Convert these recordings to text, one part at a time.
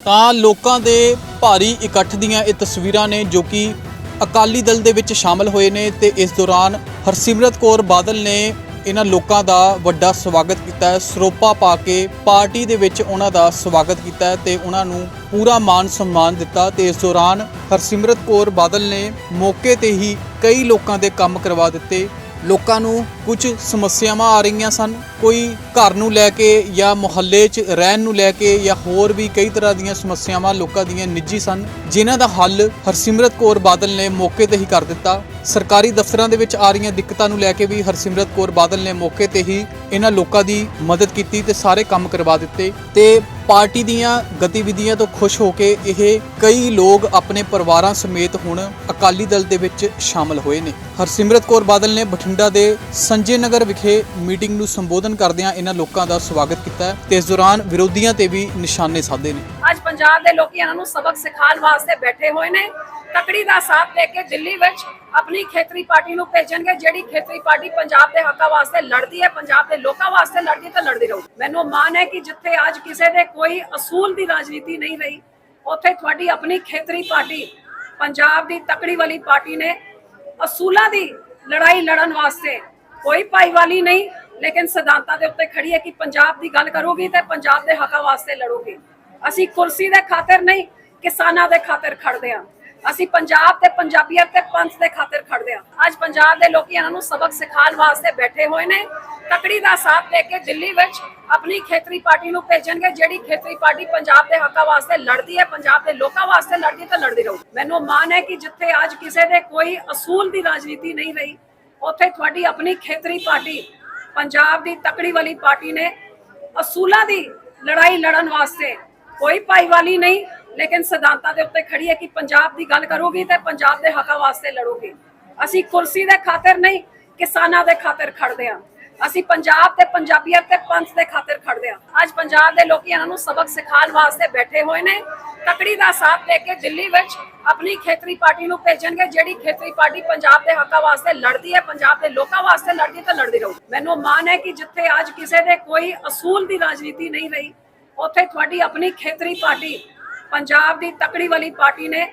ਤਾਂ ਲੋਕਾਂ ਦੇ ਭਾਰੀ ਇਕੱਠ ਦੀਆਂ ਇਹ ਤਸਵੀਰਾਂ ਨੇ ਜੋ ਕਿ ਅਕਾਲੀ ਦਲ ਦੇ ਵਿੱਚ ਸ਼ਾਮਲ ਹੋਏ ਨੇ ਤੇ ਇਸ ਦੌਰਾਨ ਹਰਸਿਮਰਤ ਕੌਰ ਬਾਦਲ ਨੇ ਇਹਨਾਂ ਲੋਕਾਂ ਦਾ ਵੱਡਾ ਸਵਾਗਤ ਕੀਤਾ ਹੈ। ਸਰੋਪਾ ਪਾ ਕੇ ਪਾਰਟੀ ਦੇ ਵਿੱਚ ਉਹਨਾਂ ਦਾ ਸਵਾਗਤ ਕੀਤਾ ਹੈ ਤੇ ਉਹਨਾਂ ਨੂੰ ਪੂਰਾ ਮਾਨ ਸਨਮਾਨ ਦਿੱਤਾ ਤੇ ਇਸ ਦੌਰਾਨ ਹਰਸਿਮਰਤ ਕੌਰ ਬਾਦਲ ਨੇ ਮੌਕੇ ਤੇ ਹੀ ਕਈ ਲੋਕਾਂ ਦੇ ਕੰਮ ਕਰਵਾ ਦਿੱਤੇ। ਲੋਕਾਂ ਨੂੰ ਕੁਝ ਸਮੱਸਿਆਵਾਂ ਆ ਰਹੀਆਂ ਸਨ। ਕੋਈ ਘਰ ਨੂੰ ਲੈ ਕੇ ਜਾਂ ਮੁਹੱਲੇ 'ਚ ਰਹਿਣ ਨੂੰ ਲੈ ਕੇ ਜਾਂ ਹੋਰ ਵੀ ਕਈ ਤਰ੍ਹਾਂ ਦੀਆਂ ਸਮੱਸਿਆਵਾਂ ਲੋਕਾਂ ਦੀਆਂ ਨਿੱਜੀ ਸਨ, ਜਿਨ੍ਹਾਂ ਦਾ ਹੱਲ ਹਰਸਿਮਰਤ ਕੌਰ ਬਾਦਲ ਨੇ ਮੌਕੇ ਤੇ ਹੀ ਕਰ ਦਿੱਤਾ। ਸਰਕਾਰੀ ਦਫ਼ਤਰਾਂ ਦੇ ਵਿੱਚ ਆ ਰਹੀਆਂ ਦਿੱਕਤਾਂ ਨੂੰ ਲੈ ਕੇ ਵੀ ਹਰਸਿਮਰਤ ਕੌਰ ਬਾਦਲ ਨੇ ਮੌਕੇ ਤੇ ਹੀ ਇਹਨਾਂ ਲੋਕਾਂ ਦੀ ਮਦਦ ਕੀਤੀ ਤੇ ਸਾਰੇ ਕੰਮ ਕਰਵਾ ਦਿੱਤੇ ਤੇ ਪਾਰਟੀ ਦੀਆਂ ਗਤੀਵਿਧੀਆਂ ਤੋਂ ਖੁਸ਼ ਹੋ ਕੇ ਇਹ ਕਈ ਲੋਕ ਆਪਣੇ ਪਰਿਵਾਰਾਂ ਸਮੇਤ ਹੁਣ ਅਕਾਲੀ ਦਲ ਦੇ ਵਿੱਚ ਸ਼ਾਮਲ ਹੋਏ ਨੇ। ਹਰਸਿਮਰਤ ਕੌਰ ਬਾਦਲ ਨੇ ਬਠਿੰਡਾ ਦੇ ਸੰਜੇ ਨਗਰ ਵਿਖੇ ਮੀਟਿੰਗ ਨੂੰ ਸੰਬੋਧਨ ਕਰਦਿਆਂ ਇਹਨਾਂ ਲੋਕਾਂ ਦਾ ਸਵਾਗਤ ਕੀਤਾ ਤੇ ਇਸ ਦੌਰਾਨ ਵਿਰੋਧੀਆਂ ਤੇ ਵੀ ਨਿਸ਼ਾਨੇ ਸਾਧੇ ਨੇ। ਅੱਜ ਪੰਜਾਬ ਦੇ ਲੋਕੀ ਇਹਨਾਂ ਨੂੰ ਸਬਕ ਸਿਖਾਉਣ ਵਾਸਤੇ ਬੈਠੇ ਹੋਏ ਨੇ। ਤਕੜੀ ਦਾ ਸਾਥ ਦੇ ਕੇ ਦਿੱਲੀ ਵਿੱਚ ਆਪਣੀ ਖੇਤਰੀ ਪਾਰਟੀ ਨੂੰ ਭੇਜਣਗੇ, ਜਿਹੜੀ ਖੇਤਰੀ ਪਾਰਟੀ ਪੰਜਾਬ ਦੇ ਹੱਕਾਂ ਵਾਸਤੇ ਲੜਦੀ ਹੈ, ਪੰਜਾਬ ਦੇ ਲੋਕਾਂ ਵਾਸਤੇ ਲੜਦੀ ਹੈ ਤਾਂ ਲੜਦੀ ਰਹੂ। ਮੈਨੂੰ ਮਾਣ ਹੈ ਕਿ ਜਿੱਥੇ ਅੱਜ ਕਿਸੇ ਦੇ ਕੋਈ ਅਸੂਲ ਦੀ ਰਾਜਨੀਤੀ ਨਹੀਂ ਰਹੀ, ਉੱਥੇ ਤੁਹਾਡੀ ਆਪਣੀ ਖੇਤਰੀ ਪਾਰਟੀ, ਪੰਜਾਬ ਦੀ ਤਕੜੀ ਵਾਲੀ ਪਾਰਟੀ ਨੇ ਅਸੂਲਾਂ ਦੀ ਲੜਾਈ ਲੜਨ ਵਾਸਤੇ ਕੋਈ ਭਾਈਵਾਲੀ ਨਹੀਂ, ਲੇਕਿਨ ਸਿਧਾਂਤਾਂ ਦੇ ਉੱਤੇ ਖੜੀ ਹੈ ਕਿ ਪੰਜਾਬ ਦੀ ਗੱਲ ਕਰੋਗੀ ਤੇ ਪੰਜਾਬ ਦੇ ਹੱਕਾਂ ਵਾਸਤੇ ਲੜੋਗੀ। ਅਸੀਂ ਕੁਰਸੀ ਦੇ ਖਾਤਰ ਨਹੀਂ, ਕਿਸਾਨਾਂ ਦੇ ਖਾਤਰ ਖੜਦੇ ਹਾਂ। ਅਸੀਂ ਪੰਜਾਬ ਤੇ ਪੰਜਾਬੀਅਤ ਤੇ ਪੰਥ ਦੇ ਖਾਤਰ ਖੜਦੇ ਹਾਂ। ਅੱਜ ਪੰਜਾਬ ਦੇ ਲੋਕੀ ਇਹਨਾਂ ਨੂੰ ਸਬਕ ਸਿਖਾਉਣ ਵਾਸਤੇ ਬੈਠੇ ਹੋਏ ਨੇ। ਤਕੜੀ ਦਾ ਸਾਥ ਲੈ ਕੇ ਦਿੱਲੀ ਵਿੱਚ ਆਪਣੀ ਖੇਤਰੀ ਪਾਰਟੀ ਨੂੰ ਭੇਜਣਗੇ, ਜਿਹੜੀ ਖੇਤਰੀ ਪਾਰਟੀ ਪੰਜਾਬ ਦੇ ਹੱਕਾਂ ਵਾਸਤੇ ਲੜਦੀ ਹੈ, ਪੰਜਾਬ ਦੇ ਲੋਕਾਂ ਵਾਸਤੇ ਲੜਦੀ ਤਾਂ ਲੜਦੀ ਰਹੂ। ਮੈਨੂੰ ਮਾਣ ਹੈ ਕਿ ਜਿੱਥੇ ਅੱਜ ਕਿਸੇ ਦੇ ਕੋਈ ਅਸੂਲ ਦੀ ਰਾਜਨੀਤੀ ਨਹੀਂ ਰਹੀ, ਉੱਥੇ ਤੁਹਾਡੀ ਆਪਣੀ ਖੇਤਰੀ ਪਾਰਟੀ, ਪੰਜਾਬ ਦੀ ਤਕੜੀ ਵਾਲੀ ਪਾਰਟੀ ਨੇ ਅਸੂਲਾਂ ਦੀ ਲੜਾਈ ਲੜਨ ਵਾਸਤੇ ਕੋਈ ਭਾਈਵਾਲੀ ਨਹੀਂ ਲੇਕਿਨ ਸਿਧਾਂਤਾਂ ਦੇ ਉੱਤੇ ਖੜੀ ਹੈ ਕਿ ਪੰਜਾਬ ਦੀ ਗੱਲ ਕਰੋਗੀ ਤੇ ਪੰਜਾਬ ਦੇ ਹੱਕਾਂ ਵਾਸਤੇ ਲੜੋਗੀ। ਅਸੀਂ ਕੁਰਸੀ ਦੇ ਖਾਤਰ ਨਹੀਂ, ਕਿਸਾਨਾਂ ਦੇ ਖਾਤਰ ਖੜਦੇ ਹਾਂ। ਅਸੀਂ ਪੰਜਾਬ ਤੇ ਪੰਜਾਬੀਅਤ ਤੇ ਪੰਥ ਦੇ ਖਾਤਰ ਖੜਦੇ ਹਾਂ। ਅੱਜ ਪੰਜਾਬ ਦੇ ਲੋਕੀ ਇਹਨਾਂ ਨੂੰ ਸਬਕ ਸਿਖਾਉਣ ਵਾਸਤੇ ਬੈਠੇ ਹੋਏ ਨੇ। ਤਕੜੀ ਦਾ ਸਾਥ ਲੈ ਕੇ ਦਿੱਲੀ ਵਿੱਚ ਆਪਣੀ ਖੇਤਰੀ ਪਾਰਟੀ ਨੂੰ ਭੇਜਣਗੇ, ਜਿਹੜੀ ਖੇਤਰੀ ਪਾਰਟੀ ਪੰਜਾਬ ਦੇ ਹੱਕਾਂ ਵਾਸਤੇ ਲੜਦੀ ਹੈ, ਪੰਜਾਬ ਦੇ ਲੋਕਾਂ ਵਾਸਤੇ ਲੜਦੀ ਹੈ ਤਾਂ ਲੜਦੀ ਰਹੂ। ਮੈਨੂੰ ਮਾਣ ਹੈ ਕਿ ਜਿੱਥੇ ਅੱਜ ਕਿਸੇ ਦੇ ਕੋਈ ਅਸੂਲ ਦੀ ਰਾਜਨੀਤੀ ਨਹੀਂ ਰਹੀ, ਉੱਥੇ ਤੁਹਾਡੀ ਆਪਣੀ ਖੇਤਰੀ ਪਾਰਟੀ ਪੰਜਾਬ ਦੀ ਤਕੜੀ ਵਾਲੀ ਪਾਰਟੀ ਨੇ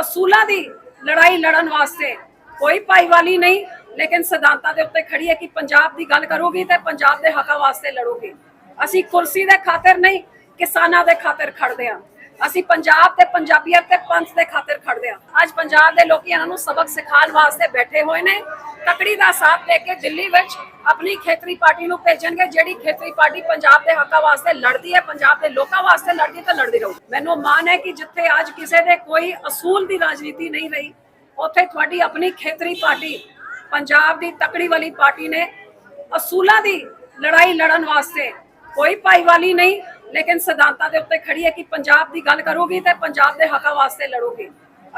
ਅਸੂਲਾਂ ਦੀ ਲੜਾਈ ਲੜਨ ਵਾਸਤੇ ਕੋਈ ਭਾਈਵਾਲੀ ਨਹੀਂ, ਲੇਕਿਨ ਸਿਧਾਂਤਾਂ ਦੇ ਉੱਤੇ ਖੜੀ ਹੈ ਕਿ ਪੰਜਾਬ ਦੀ ਗੱਲ ਕਰੋਗੀ ਤੇ ਪੰਜਾਬ ਦੇ ਹੱਕਾਂ ਵਾਸਤੇ ਲੜੋਗੀ। ਅਸੀਂ ਕੁਰਸੀ ਦੇ ਖਾਤਰ ਨਹੀਂ, ਕਿਸਾਨਾਂ ਦੇ ਖਾਤਰ ਖੜਦੇ ਹਾਂ। ਅਸੀਂ ਪੰਜਾਬ ਤੇ ਪੰਜਾਬੀਅਤ ਤੇ ਪੰਥ ਦੇ ਖਾਤਰ ਖੜਦੇ ਹਾਂ। ਅੱਜ ਪੰਜਾਬ ਦੇ ਲੋਕੀ ਇਹਨਾਂ ਨੂੰ ਸਬਕ ਸਿਖਾਉਣ ਵਾਸਤੇ ਬੈਠੇ ਹੋਏ ਨੇ। ਤਕੜੀ ਦਾ ਸਾਥ ਦੇ ਕੇ ਦਿੱਲੀ ਵਿੱਚ ਆਪਣੀ ਖੇਤਰੀ ਪਾਰਟੀ ਨੂੰ ਭੇਜਣਗੇ, ਜਿਹੜੀ ਖੇਤਰੀ ਪਾਰਟੀ ਪੰਜਾਬ ਦੇ ਹੱਕਾਂ ਵਾਸਤੇ ਲੜਦੀ ਹੈ, ਪੰਜਾਬ ਦੇ ਲੋਕਾਂ ਵਾਸਤੇ ਲੜਦੀ ਹੈ, ਤਾਂ ਲੜਦੀ ਰਹੂ। ਮੈਨੂੰ ਮਾਣ ਹੈ ਕਿ ਜਿੱਥੇ ਅੱਜ ਕਿਸੇ ਦੇ ਕੋਈ ਅਸੂਲ ਦੀ ਰਾਜਨੀਤੀ ਨਹੀਂ ਰਹੀ, ਉੱਥੇ ਤੁਹਾਡੀ ਆਪਣੀ ਖੇਤਰੀ ਪਾਰਟੀ ਪੰਜਾਬ ਦੀ ਤਕੜੀ ਵਾਲੀ ਪਾਰਟੀ ਨੇ ਅਸੂਲਾਂ ਦੀ ਲੜਾਈ ਲੜਨ ਵਾਸਤੇ ਕੋਈ ਭਾਈਵਾਲੀ ਨਹੀਂ ਲੇਕਿਨ ਸਿਧਾਂਤਾਂ ਦੇ ਉੱਤੇ ਖੜੀ ਹੈ ਕਿ ਪੰਜਾਬ ਦੀ ਗੱਲ ਕਰੋਗੀ ਤੇ ਪੰਜਾਬ ਦੇ ਹੱਕਾਂ ਵਾਸਤੇ ਲੜੋਗੀ।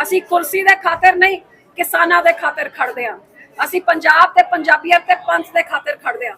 ਅਸੀਂ ਕੁਰਸੀ ਦੇ ਖਾਤਰ ਨਹੀਂ, ਕਿਸਾਨਾਂ ਦੇ ਖਾਤਰ ਖੜਦੇ ਹਾਂ। ਅਸੀਂ ਪੰਜਾਬ ਤੇ ਪੰਜਾਬੀਅਤ ਤੇ ਪੰਥ ਦੇ ਖਾਤਰ ਖੜਦੇ ਹਾਂ।